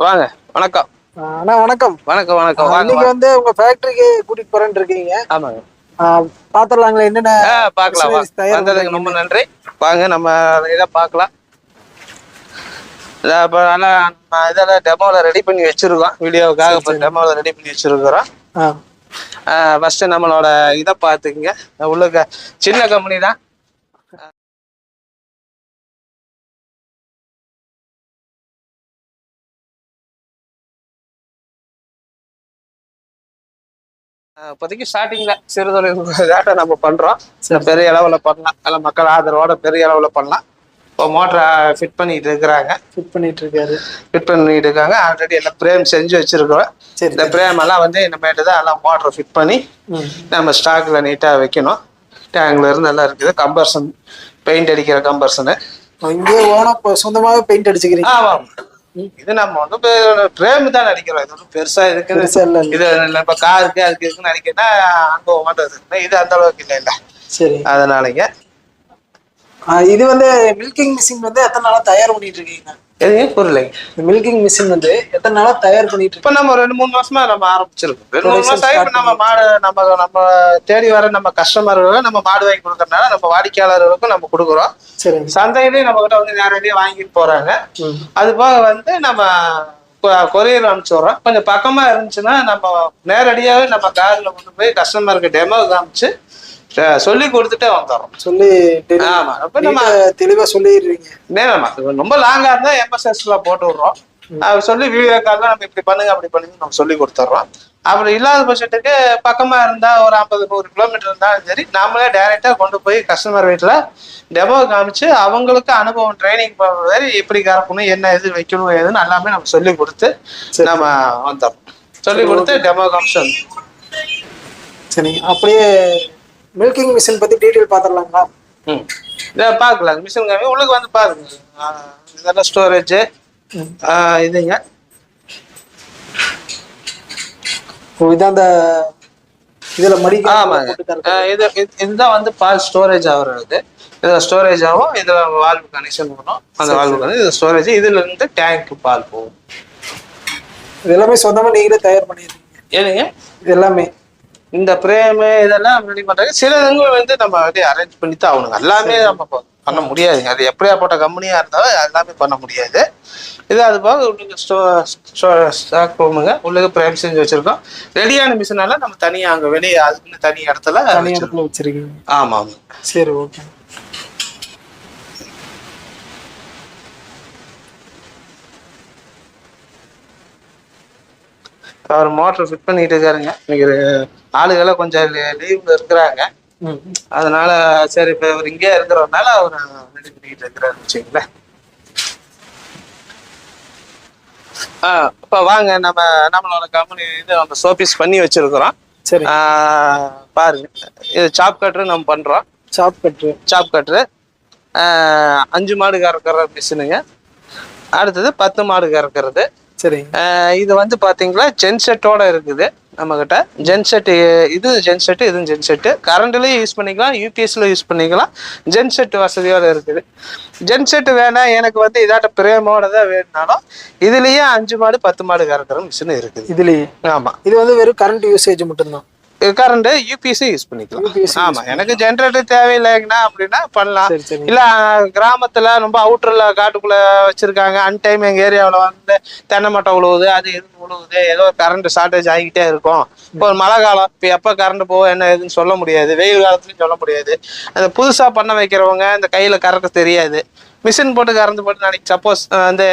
வாங்க வணக்கம். அண்ணா வணக்கம். வணக்கம் வணக்கம். இன்னைக்கு. வந்து உங்க ஃபேக்டரிக்கு கூட்டிட்டு போறேன்னு இருக்கீங்க. ஆமாங்க. ஆஹ் பாத்துடலாங்களா? என்னென்ன பார்க்கலாம் வந்ததுக்கு ரொம்ப நன்றி. வாங்க நம்ம இதை பார்க்கலாம் இப்போ நம்ம இதெல்லாம் டெமோவில் ரெடி பண்ணி வச்சிருக்கோம். வீடியோவுக்காக இப்போ டெமோவில் ரெடி பண்ணி வச்சிருக்கிறோம். ஃபர்ஸ்ட் நம்மளோட இதை பார்த்துக்குங்க. உள்ளுக்க சின்ன கம்பெனி தான். இப்போதைக்கு ஸ்டார்டிங்ல சிறுதொழில் டேட்டா நம்ம பண்றோம். சில பெரிய அளவில் பண்ணலாம். நல்ல மக்கள் ஆதரவோட பெரிய அளவில் பண்ணலாம். இப்போ மோட்டரை ஃபிட் பண்ணிட்டு இருக்கிறாங்க. ஃபிட் பண்ணிட்டு இருக்காரு. ஃபிட் பண்ணிட்டு இருக்காங்க. ஆல்ரெடி எல்லாம் பிரேம் செஞ்சு வச்சிருக்கிறோம். சரி இந்த பிரேம் எல்லாம் வந்து இனிமேட்டு தான் எல்லாம் மோட்டரை ஃபிட் பண்ணி. நம்ம ஸ்டாக்ல நீட்டாக வைக்கணும். டேங்க்ல இருந்து எல்லாம் இருக்குது. கம்பர்சன் பெயிண்ட் அடிக்கிற கம்பர்சனு இங்கே ஓனா இப்போ சொந்தமாவே பெயிண்ட் அடிச்சுக்கிறீங்க. ஆமாம். இது நம்ம வந்து பிரேம் தான் அடிக்கிறோம் இது ஒன்றும் பெருசா இருக்குது. இது நம்ம காருக்கு அதுக்கு இருக்குன்னு அடிக்கணும்னா அங்கே ஓட்டது இது அந்த அளவுக்கு இல்லை இல்லை. சரி. அதனாலங்க. இது வந்து மில்கிங் மிஷின் வந்து எத்தனை நாளா தயார் பண்ணிட்டு இருக்கீங்க? எதுங்க புரியலைங்க இந்த மில்கிங் மிஷின் வந்து எத்தனை நாளா தயார் பண்ணிட்டு இப்ப நம்ம ரெண்டு மூணு மாசமா நம்ம ஆரம்பிச்சிருக்கோம். ரெண்டு மூணு மாசம் இப்ப நம்ம மாடு நம்ம நம்ம தேடி வர நம்ம கஸ்டமர்களுக்கு நம்ம மாடு வாங்கி கொடுக்கறதுனால நம்ம வாடிக்கையாளர்களுக்கும் நம்ம கொடுக்குறோம். சரிங்க. சந்தையிலேயும் நம்ம கிட்ட வந்து நேரடியாக வாங்கிட்டு போறாங்க. அது போக வந்து நம்ம கொரியர் அனுப்பிச்சுடுறோம் கொஞ்சம் பக்கமா இருந்துச்சுன்னா நம்ம நேரடியாவே நம்ம கார்ல கொண்டு போய் கஸ்டமருக்கு டெமோ காமிச்சு சொல்லி கொடுத்துட்டே வந்துடுறோம். சொல்லி ஆமா அப்ப நம்ம தெளிவா சொல்லிடுறீங்க. நேரமா ரொம்ப லாங்கா இருந்தா எம்எஸ்எஸ்ல போட்டு விடுறோம். சொல்லி வீடியோ கால்ல நம்ம இப்படி பண்ணுங்க அப்படி பண்ணுங்க நம்ம சொல்லி கொடுத்துட்றோம். அப்படி இல்லாத பட்சத்துக்கு பக்கமா இருந்தா ஒரு ஐம்பது நூறு கிலோமீட்டர் இருந்தாலும் சரி நாமளே டைரக்டா கொண்டு போய் கஸ்டமர் வீட்டுல டெமோ காமிச்சு அவங்களுக்கு அனுபவம் ட்ரைனிங் மாதிரி எப்படி கறக்கணும் என்ன இது வைக்கணும் ஏதுன்னு எல்லாமே நம்ம சொல்லி கொடுத்து. நம்ம வந்துடுறோம். சொல்லி கொடுத்து டெமோ காமிச்சு. சரிங்க. அப்படியே மில்கிங் மிஷின் பத்தி டீட்டெயில் பாத்துடலாங்களா ம். இதை பார்க்கலாம். மிஷின் காமி உள்ளுக்கு வந்து பாருங்க. இதெல்லாம் ஸ்டோரேஜ். இதுங்க. இதான் அந்த இதுல மடிக்க ஆமாங்க. இது இது- இதுதான் வந்து பால் ஸ்டோரேஜ் ஆகுறது. இதுல ஸ்டோரேஜ் ஆகும். இதுல வால்வு கனெக்ஷன் வரும். அந்த வால்வு கனெக்ஷன் இது ஸ்டோரேஜ் இதுல இருந்து டேங்க் பால் போகும். இது எல்லாமே சொந்தமா நீங்களே தயார் பண்ணிருக்கீங்க ஏனுங்க இது எல்லாமே. இந்த பிரேம் இதெல்லாம் ரெடி பண்றாங்க சில இதுங்க வந்து நம்ம அப்படியே அரேஞ்ச் பண்ணி தான் ஆகணுங்க எல்லாமே நம்ம பண்ண முடியாதுங்க அது எப்படியாப்பட்ட கம்பெனியா இருந்தாலும் எல்லாமே பண்ண முடியாது. இது அது போக உள்ளுக்கு ஸ்டோ ஸ்டாக் ரூமுங்க உள்ளுக்கு பிரேம் செஞ்சு வச்சிருக்கோம். ரெடியான மிஷினால நம்ம தனியா அங்க வெளியே அதுக்குன்னு தனி இடத்துல தனி வச்சிருக்கோம். இடத்துல வச்சிருக்கீங்க. ஆமா ஆமா சரி ஓகே அவர் மோட்டர் ஃபிட் பண்ணிட்டு இருக்காருங்க. இன்னைக்கு ஆளுகெல்லாம் கொஞ்சம் லீவ்ல இருக்கிறாங்க. அதனால சரி இப்போ அவர் இங்கே இருக்கிறதுனால அவர் ரெடி பண்ணிட்டு இருக்கிறாரு வச்சுங்களேன் ஆ இப்போ வாங்க நம்ம நம்மளோட கம்பெனி இது நம்ம சோபீஸ் பண்ணி வச்சிருக்கிறோம். சரி. பாருங்க இது சாப் கட்ரு நம்ம பண்றோம். சாப் கட்டு சாப் கட்ரு அஞ்சு மாடு கறக்கிற மிஷினுங்க அடுத்தது பத்து மாடு கறக்கிறது சரிங்க. ஆஹ் இது வந்து பாத்தீங்களா ஜென்செட்டோட இருக்குது நம்ம கிட்ட ஜென்செட் இது ஜென்செட் இதுவும் ஜென்செட் கரண்ட்லயும் யூஸ் பண்ணிக்கலாம் யூபிஎஸ்ல யூஸ் பண்ணிக்கலாம். ஜென்செட் வசதியோட இருக்குது. ஜென்செட் வேணாம் எனக்கு வந்து இதாட்ட பிரேமோட தான் வேணுனாலும் இதுலயே அஞ்சு மாடு பத்து மாடு கறக்கிற மிஷின் இருக்குது. இதுலயே? ஆமா. இது வந்து வெறும் கரண்ட் யூசேஜ் மட்டும்தான்? கரண்ட் யூபிஎஸ் யூஸ் பண்ணிக்கலாம். ஆமா எனக்கு ஜென்ரேட்டர் தேவையில்லைங்கன்னா அப்படின்னா பண்ணலாம். இல்ல கிராமத்துல ரொம்ப அவுட்டர்ல காட்டுக்குள்ள வச்சிருக்காங்க. அன் டைம் எங்க ஏரியாவுல வந்து தென்னை மட்டை உழுவுது அது எது உழுவுது? ஏதோ கரண்ட் ஷார்டேஜ் ஆகிக்கிட்டே இருக்கும். இப்போ மழை காலம் இப்போ எப்போ கரண்ட் போகும் என்ன ஏதுன்னு சொல்ல முடியாது. வெயில் காலத்துலயும் சொல்ல முடியாது. அந்த புதுசா பண்ண வைக்கிறவங்க இந்த கையில கறக்க தெரியாது. மிஷின் போட்டு கறந்து போட்டு நாளைக்கு சப்போஸ் வந்து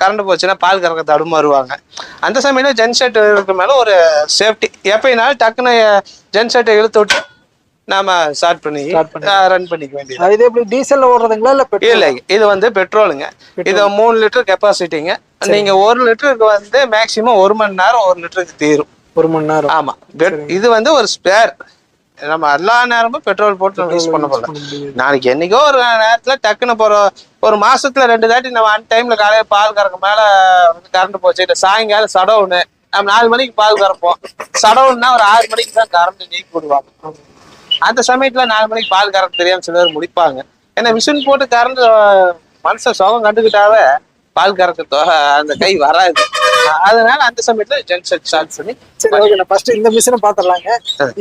கரண்ட் போச்சுன்னா பால் கறக்க தடுமாறுவாங்க அந்த சமயம் ஜென்செட் இருக்க மேல ஒரு சேஃப்டி எப்பயினாலும் டக்குன்னு ஜென்செட்டை இழுத்து விட்டு நாம ஸ்டார்ட் பண்ணி. ரன் பண்ணிக்க வேண்டியது. இது எப்படி டீசல்ல ஓடுறதுங்களா இல்ல பெட்ரோல் இல்ல இது வந்து பெட்ரோலுங்க இது மூணு லிட்டர் கெப்பாசிட்டிங்க நீங்க ஒரு லிட்டருக்கு வந்து மேக்சிமம் ஒரு மணி நேரம் ஒரு லிட்டருக்கு தீரும். ஒரு மணி நேரம். ஆமா. இது வந்து ஒரு ஸ்பேர் நம்ம எல்லா நேரமும் பெட்ரோல் போட்டு நம்ம யூஸ் பண்ண போகல நாளைக்கு என்னைக்கோ ஒரு நேரத்துல டக்குன்னு போற ஒரு மாசத்துல ரெண்டு தாட்டி நம்ம அன் டைம்ல காலையில பால் கறக்க மேல கரண்ட் போச்சு இல்ல சாயங்காலம் சடவுனு நம்ம நாலு மணிக்கு பால் கறப்போம். சடவுன்னா ஒரு ஆறு மணிக்கு தான் கரண்ட் நீக்கி விடுவாங்க அந்த சமயத்துல நாலு மணிக்கு பால் கறக்க தெரியாம சில பேர் முடிப்பாங்க ஏன்னா மிஷின் போட்டு கறந்து மனுஷன் சுகம் கண்டுக்கிட்டாவே பால் கறக்க தொகை அந்த கை வராது. அதனால அந்த சமயத்துல ஜென்செட் ஸ்டார்ட் பண்ணி சரி ஓகே நான் ஃபர்ஸ்ட் இந்த மிஷினை பாத்துடலாங்க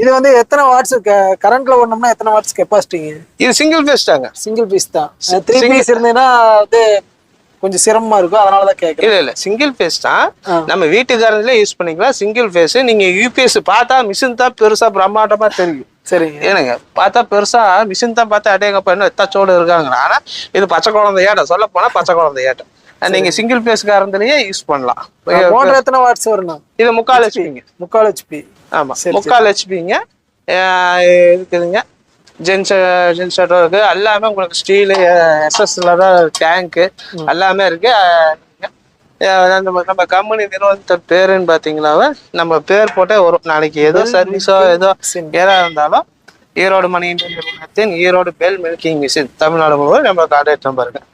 இது வந்து எத்தனை வாட்ஸ் கரண்ட்ல ஓடணும்னா எத்தனை வாட்ஸ் கெப்பாசிட்டிங்க இது சிங்கிள் பேஸ் தாங்க. சிங்கிள் பீஸ் தான். த்ரீ பீஸ் இருந்ததுன்னா வந்து கொஞ்சம் சிரமமா இருக்கும். அதனால தான் கேட்குறேன் இல்ல இல்ல சிங்கிள் பேஸ் தான். நம்ம வீட்டுக்காரங்களே யூஸ் பண்ணிக்கலாம். சிங்கிள் பேஸ் நீங்க யூபிஎஸ் பார்த்தா மிஷின் தான் பெருசா பிரம்மாண்டமா தெரியும். சரிங்க. ஏனுங்க பார்த்தா பெருசா மிஷின் தான் பார்த்தா அடேங்கப்பா என்ன எத்தாச்சோடு இருக்காங்க ஆனா இது பச்சை குழந்தையாட்டம் சொல்ல போனா பச்சை குழந்தையாட்டம் நீங்க சிங்கிள் பேஸ் காரந்திலேயே யூஸ் பண்ணலாம். மோட்டர் எத்தனை வாட்ஸ் வரணும் இது முக்கால் ஹெச்பிங்க முக்கால் ஹெச்பி ஆமா முக்கால் ஹெச்பிங்க இருக்குதுங்க. ஜென்ஸ் ஜென்செட்டும் இருக்கு. எல்லாமே உங்களுக்கு ஸ்டீலு எஸ்எஸ்ல தான் டேங்க்கு எல்லாமே இருக்கு. நம்ம நம்ம கம்பெனி நிறுவனத்தின் பேருன்னு பாத்தீங்களா நம்ம பேர் போட்டே வரும். நாளைக்கு ஏதோ சர்வீஸோ ஏதோ. ஏதா இருந்தாலும் ஈரோடு மணி நிறுவனத்தின் Erode bell milking machine Tamil Nadu முழுவதும் நம்ம கான்டாக்ட்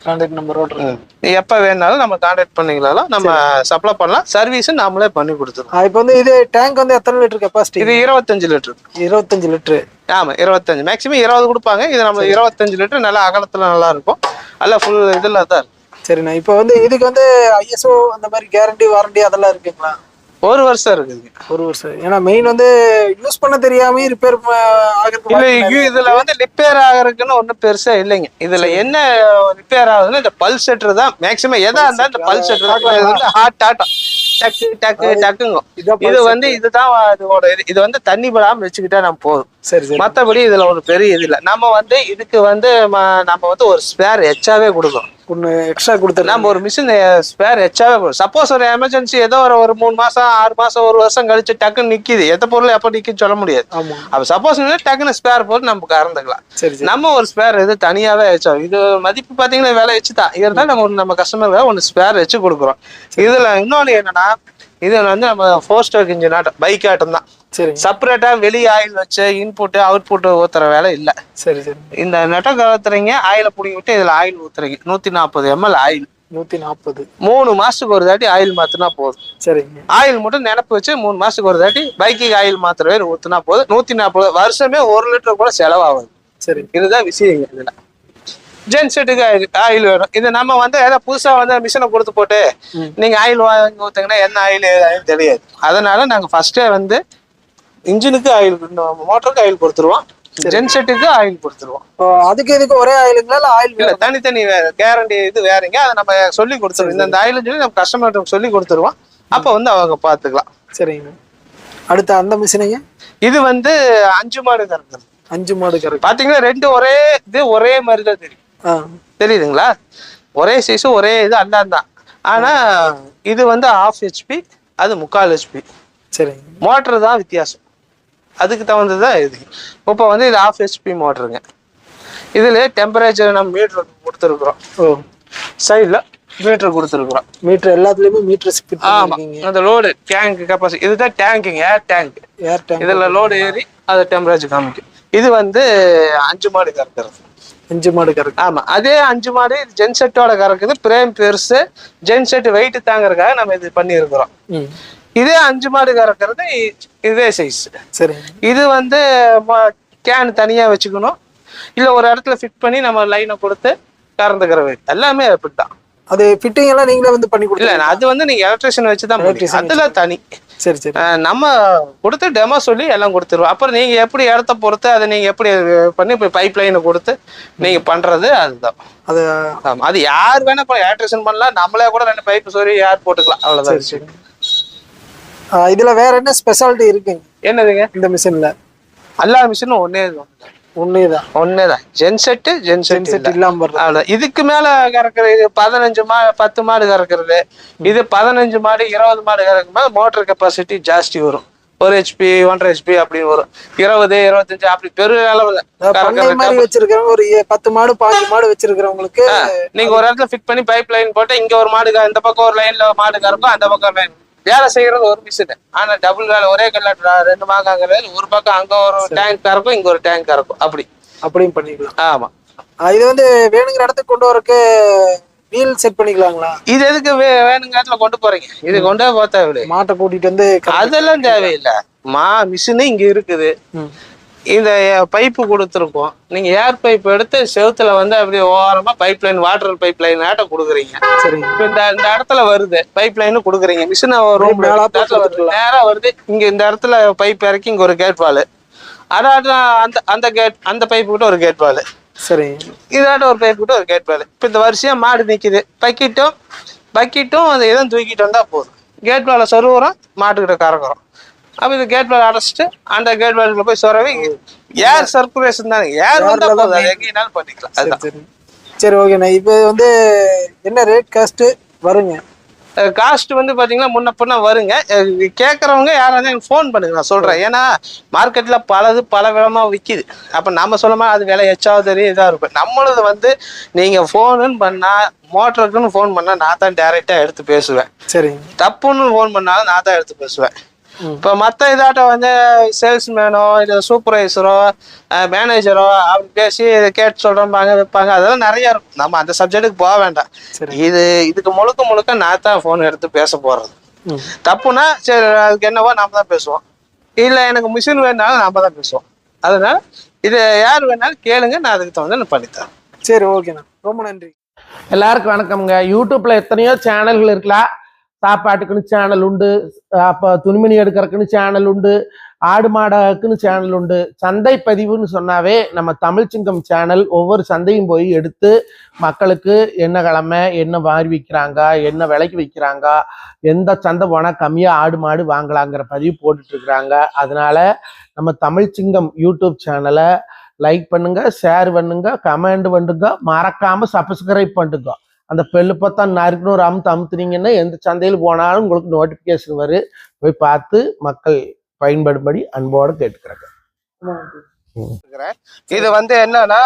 கான்டாக்ட் நம்பர் ஓட்டுறேன் நீ எப்போ வேணாலும் நம்ம கான்டாக்ட் பண்ணிங்களாலும் நம்ம சப்ளை பண்ணலாம். சர்வீஸும் நாமளே பண்ணி கொடுத்துருவோம். இப்போ வந்து இது டேங்க் வந்து எத்தனை லிட்டர் கெப்பாசிட்டி இது இருபத்தஞ்சு லிட்டர். இருபத்தஞ்சு லிட்டரு. ஆமா இருபத்தஞ்சு. மேக்ஸிமம் இருபது கொடுப்பாங்க. இது நம்ம இருபத்தஞ்சு லிட்டர். நல்லா அகலத்துல நல்லா இருக்கும். நல்லா ஃபுல் இதுல தான் சரிண்ணா இப்போ வந்து இதுக்கு வந்து ஐஎஸ்ஓ அந்த மாதிரி கேரண்டி வாரண்டி அதெல்லாம் இருக்குங்களா? ஒரு வருஷம் இருக்குதுங்க ஒரு வருஷம். ஏன்னா மெயின் வந்து யூஸ் பண்ண தெரியாம ரிப்பேர் ஆகிறதுக்கு இல்ல இதுல வந்து ரிப்பேர் ஆகிறதுக்குன்னு ஒண்ணும் பெருசா இல்லைங்க. இதுல என்ன ரிப்பேர் ஆகுதுன்னா இந்த பல் செட்டர் தான். மேக்ஸிமம் எதா இருந்தா இந்த பல் செட்டர் வந்து ஹாட் ஆட்டம் டக்கு டக்கு டக்குங்க. இது வந்து இதுதான் இதோட இது. வந்து தண்ணி படாம வச்சுக்கிட்டா நம்ம போதும். சரி சரி. மத்தபடி இதுல ஒரு பெரிய இது இல்ல. நம்ம வந்து இதுக்கு வந்து நம்ம வந்து ஒரு ஸ்பேர் எச்சாவே கொடுக்கணும். ஒன்று எக்ஸ்ட்ரா கொடுத்துருலாம் நம்ம ஒரு மிஷின் ஸ்பேர் எச்சாவே சப்போஸ் ஒரு எமர்ஜென்சி ஏதோ ஒரு ஒரு மூணு மாசம் ஆறு மாசம் ஒரு வருஷம் கழிச்சு டக்குன்னு நிக்குது. எந்த பொருள் எப்ப நிக்குன்னு சொல்ல முடியாது. அப்ப சப்போஸ் டக்குன்னு ஸ்பேர் போட்டு நம்ம கறந்துக்கலாம். சரி நம்ம ஒரு ஸ்பேர் இது தனியாவே வச்சோம் இது மதிப்பு பாத்தீங்கன்னா விலை வச்சு தான். இருந்தாலும் நம்ம நம்ம கஸ்டமருக்கு ஒன்று ஸ்பேர் வச்சு கொடுக்குறோம். இதுல இன்னொன்னு என்னன்னா இது வந்து நம்ம ஃபோர் ஸ்டோக் இன்ஜின் ஆட்டம் பைக் ஆட்டம் தான். சரிங்க. செப்பரேட்டா வெளியே ஆயில் வச்சு இன்புட் அவுட்புட் ஊத்துற வேலை இல்லை. சரி சரி. இந்த நெட்டை கலத்துறீங்க ஆயில பிடிங்கி விட்டு இதுல ஆயில் ஊத்துறீங்க. நூத்தி நாற்பது எம்எல் ஆயில். நூத்தி நாற்பது மூணு மாசத்துக்கு ஒரு தாட்டி ஆயில் மாத்தினா போதும். சரிங்க. ஆயில் மட்டும் நினப்பு வச்சு மூணு மாசத்துக்கு ஒரு தாட்டி பைக்குக்கு ஆயில் மாத்திரவே ஊத்துனா போதும். நூத்தி நாற்பது வருஷமே ஒரு லிட்டர் கூட செலவாகுது. சரி. இதுதான் விஷயம் இதுல. ஜென் செட்டுக்கு ஆயில் ஆயில் வேணும். இது நம்ம வந்து ஏதாவது புதுசா வந்து மிஷினை கொடுத்து போட்டு. நீங்க ஆயில் வாங்கி ஊத்துங்கன்னா என்ன ஆயில் ஏதாவது தெரியாது. அதனால நாங்க ஃபர்ஸ்டே வந்து இன்ஜினுக்கு ஆயில் மோட்டருக்கு ஆயில் கொடுத்துருவோம். ஜென் செட்டுக்கு ஆயில் கொடுத்துருவோம். அதுக்கு இதுக்கு ஒரே ஆயிலுங்களா இல்ல ஆயில் இல்ல தனித்தனி கேரண்டி இது வேறங்க. அதை நம்ம சொல்லி கொடுத்துருவோம். இந்த ஆயில் சொல்லி நம்ம கஸ்டமர்கிட்ட சொல்லி கொடுத்துருவோம். அப்ப வந்து அவங்க பாத்துக்கலாம். சரிங்க. அடுத்து அந்த மிஷினுங்க? இது வந்து அஞ்சு மாடு கறக்குறது அஞ்சு மாடு கரெக்ட் பாத்தீங்கன்னா ரெண்டு ஒரே இது ஒரே மாதிரி தான் தெரியும் தெரியுதுங்களா? ஒரே சைஸ் ஒரே இது அண்ணன் தான். ஆனா இது வந்து ஆஃப் ஹெச்பி அது முக்கால் ஹெச்பி சரிங்க. மோட்டர் தான் வித்தியாசம். அதுக்கு தகுந்தது தான் இது. இப்போ வந்து இது ஆஃப் ஹெச்பி மோட்டருங்க இதுல டெம்பரேச்சர் நம்ம மீட்டர் கொடுத்துருக்குறோம். ஓ. சைடில் மீட்டர் கொடுத்துருக்குறோம். மீட்டர் எல்லாத்துலயுமே மீட்டர் ஃபிட் ஆமா. பண்ணிருக்கீங்க அந்த லோடு டேங்க் கெப்பாசிட்டி இதுதான் டேங்குங்க ஏர் டேங்க் ஏர் டேங்க் இதுல லோடு ஏறி அது டெம்பரேச்சர் காமிக்கும். இது வந்து அஞ்சு மாடு கறக்கிறது. அஞ்சு மாடு கரெக்ட் ஆமா. அதே அஞ்சு மாடு ஜென்செட்டோட கறக்குது. பிரேம் பெருசு ஜென்செட் வெயிட் தாங்கறதுக்காக நம்ம இது பண்ணி இருக்கிறோம் ம். இதே அஞ்சு மாடு கறக்கிறது இதே சைஸ் சரிங்க இது வந்து கேன் தனியா வச்சுக்கணும். இல்ல ஒரு இடத்துல ஃபிட் பண்ணி நம்ம லைனை கொடுத்து கறந்துக்கிற. எல்லாமே அப்படித்தான். அது ஃபிட்டிங் எல்லாம் நீங்களே வந்து பண்ணி கொடுத்தீங்க அது வந்து நீங்க எலக்ட்ரிஷியன் வச்சு தான் அதுல தனி. சரி சரி. நம்ம கொடுத்து டெமோ சொல்லி எல்லாம் கொடுத்துருவோம். அப்புறம் நீங்க எப்படி இடத்த பொறுத்து அதை நீங்க எப்படி பண்ணி இப்போ பைப் லைனை கொடுத்து நீங்க பண்றது அதுதான். அது அது யார் வேணா எலக்ட்ரிஷியன் பண்ணலாம். நம்மளே கூட ரெண்டு பைப் சொல்லி யார் போட்டுக்கலாம். அவ்வளவுதான். சரி சரி. இதுல வேற என்ன ஸ்பெஷாலிட்டி இருக்குங்க? என்னதுங்க? இந்த மிஷின்ல எல்லா மிஷினும் ஒன்னே ஒன்னேதான் ஒன்னேதான் ஜென்செட்டு ஜென்செட் செட் இல்லாம இதுக்கு மேல கறக்குறது இது பதினஞ்சு மா பத்து மாடு கறக்குறது. இது பதினஞ்சு மாடு இருபது மாடு கறக்கும் போது மோட்டர் கெப்பாசிட்டி ஜாஸ்தி வரும். ஒரு ஹெச்பி ஒன்றரை ஹெச்பி அப்படின்னு வரும். இருபது இருபத்தஞ்சு அப்படி பெரிய அளவுல மாதிரி வச்சிருக்கிறவங்க ஒரு பத்து மாடு பாஞ்சு மாடு வச்சிருக்கிறவங்களுக்கு நீங்க ஒரு இடத்துல ஃபிட் பண்ணி பைப் லைன் போட்டு இங்க ஒரு மாடு இந்த பக்கம் ஒரு லைன்ல மாடு கறக்கும் அந்த பக்கம் லைன் வேலை செய்யறது ஒரு மிஷின் ஆனா டபுள் வேலை ஒரே கல்ல ரெண்டு மாக்காங்கிறது ஒரு பக்கம் அங்க ஒரு டேங்க் கறக்கும் இங்க ஒரு டேங்க் கறக்கும். அப்படி. அப்படியும் பண்ணிக்கலாம். ஆமா. இது வந்து வேணுங்கிற இடத்துக்கு கொண்டு வரக்கு வீல் செட் பண்ணிக்கலாங்களா? இது எதுக்கு வே வேணுங்க இடத்துல கொண்டு போறீங்க? இது கொண்டே தேவையில்லை மாட்டை கூட்டிட்டு வந்து அதெல்லாம் தேவையில்லை. மா மிஷினு இங்க இருக்குது. இந்த பைப்பு கொடுத்துருக்கோம். நீங்க ஏர் பைப் எடுத்து செவுத்துல வந்து அப்படியே ஓரமா pipe line water pipe line ஆட்ட கொடுக்குறீங்க. சரிங்க. இப்ப இந்த இந்த இடத்துல வருது. பைப் லைன் கொடுக்குறீங்க மிஷினை ரூம் மேலா போட்டு நேரா வருது. இங்க இந்த இடத்துல பைப் இறக்கி இங்க ஒரு கேட் வால் அதாட்டம் அந்த அந்த கேட் அந்த பைப் கிட்ட ஒரு கேட் வால் சரிங்க. இதாட்ட ஒரு பைப் கிட்ட ஒரு கேட் வால் இப்ப இந்த வரிசையா மாடு நிக்குது. பக்கிட்டும் பக்கிட்டும் அந்த இதை தூக்கிட்டு வந்தா போதும். கேட் வால சொருவுறோம் மாட்டுக்கிட்ட கறக்குறோம். அப்ப இந்த கேட் வால் அடைச்சிட்டு அந்த கேட் வாலுக்குள்ள போய் சொரவி ஏர் சர்க்குலேஷன் தானே? ஏர் வந்தா போதும்? எங்கேனாலும் பண்ணிக்கலாம். சரி அதுதான் சரி. சரி ஓகேண்ணா இப்போ வந்து என்ன ரேட் காஸ்ட் வருங்க? காஸ்ட் வந்து பாத்தீங்கன்னா முன்ன பின்ன வருங்க. கேட்கறவங்க யாராவது எனக்கு ஃபோன் பண்ணுங்க நான் சொல்றேன். ஏன்னா மார்க்கெட்ல பலது பல விதமா விக்குது. அப்ப நம்ம சொல்லாம அது விலை எச்சாவது தெரியும் இதா இருக்கும். நம்மளது வந்து நீங்க ஃபோனுன்னு பண்ணா மோட்டருக்குன்னு ஃபோன் பண்ணா நான் தான் டைரக்டா எடுத்து பேசுவேன். சரிங்க. தப்புன்னு ஃபோன் பண்ணாலும் நான் தான் எடுத்து பேசுவேன். இப்போ மற்ற இதாட்ட வந்து சேல்ஸ்மேனோ இல்லை சூப்பர்வைசரோ மேனேஜரோ அப்படி பேசி இதை கேட்டு சொல்கிறோம்பாங்க வைப்பாங்க. அதெல்லாம் நிறைய இருக்கும். நம்ம அந்த சப்ஜெக்ட்டுக்கு போக வேண்டாம். இது இதுக்கு முழுக்க முழுக்க நான் தான் ஃபோன் எடுத்து பேச போகிறது ம். தப்புனா சரி அதுக்கு என்னவோ நாம தான் பேசுவோம். இல்லை எனக்கு மிஷின் வேணாலும் நாம தான் பேசுவோம். அதனால இது யார் வேணாலும் கேளுங்க நான் அதுக்கு தகுந்த நான் பண்ணித்தரேன் சரி ஓகேண்ணா. ரொம்ப நன்றி. எல்லாருக்கும் வணக்கம்ங்க. யூடியூப்ல எத்தனையோ சேனல்கள் இருக்கலாம் சாப்பாட்டுக்குன்னு சேனல் உண்டு. அப்போ துணிமணி எடுக்கிறதுக்குன்னு சேனல் உண்டு. ஆடு மாடக்குன்னு சேனல் உண்டு. சந்தை பதிவுன்னு சொன்னாவே நம்ம தமிழ்ச்சிங்கம் சேனல் ஒவ்வொரு சந்தையும் போய் எடுத்து மக்களுக்கு என்ன கிழமை என்ன வாரி விற்கிறாங்க என்ன விலைக்கு விற்கிறாங்க எந்த சந்தை போனால் கம்மியாக ஆடு மாடு வாங்கலாங்கிற பதிவு போட்டுட்ருக்குறாங்க. அதனால் அதனால நம்ம தமிழ்ச்சிங்கம் யூடியூப் சேனலை லைக் பண்ணுங்க ஷேர் பண்ணுங்க கமெண்ட் பண்ணுங்க மறக்காமல் சப்ஸ்கிரைப் பண்ணுங்க அந்த பெல்லு பார்த்தா நறுக்குன்னு ஒரு அமுத்து அமுத்துனீங்கன்னா எந்த சந்தையில் போனாலும் உங்களுக்கு நோட்டிஃபிகேஷன் வரும் போய் பார்த்து மக்கள் பயன்படும்படி அன்போடு கேட்டுக்கிறாங்க. இது வந்து என்னன்னா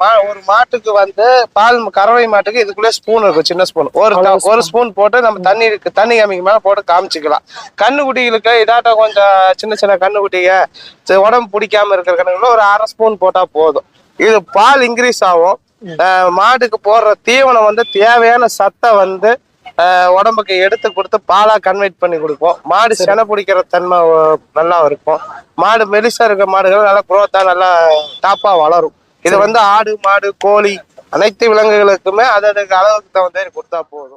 மா- ஒரு மாட்டுக்கு வந்து பால் கறவை மாட்டுக்கு இதுக்குள்ளே ஸ்பூன் இருக்கும் சின்ன ஸ்பூன் ஒரு ஒரு ஸ்பூன் போட்டு நம்ம தண்ணி இருக்கு தண்ணி காமிக்கு மேல போட்டு காமிச்சிக்கலாம். கண்ணுக்குட்டிகளுக்கு இதாட்டம் கொஞ்சம் சின்ன சின்ன கண்ணுக்குட்டிங்க உடம்பு பிடிக்காம இருக்கிற கண்ணுக்குள்ள ஒரு அரை ஸ்பூன் போட்டா போதும். இது பால் இன்க்ரீஸ் ஆகும். மாட்டுக்கு போடுற தீவனம் வந்து தேவையான சத்தை வந்து உடம்புக்கு எடுத்து கொடுத்து பாலா கன்வெர்ட் பண்ணி கொடுப்போம் மாடு செனை பிடிக்கிற தன்மை நல்லா இருக்கும். மாடு மெலிசா இருக்க மாடுகள் நல்லா குரோத்தா நல்லா டாப்பா வளரும். இது வந்து ஆடு மாடு கோழி அனைத்து விலங்குகளுக்குமே அதற்கு அளவுக்கு தகுந்த மாதிரி கொடுத்தா போதும்.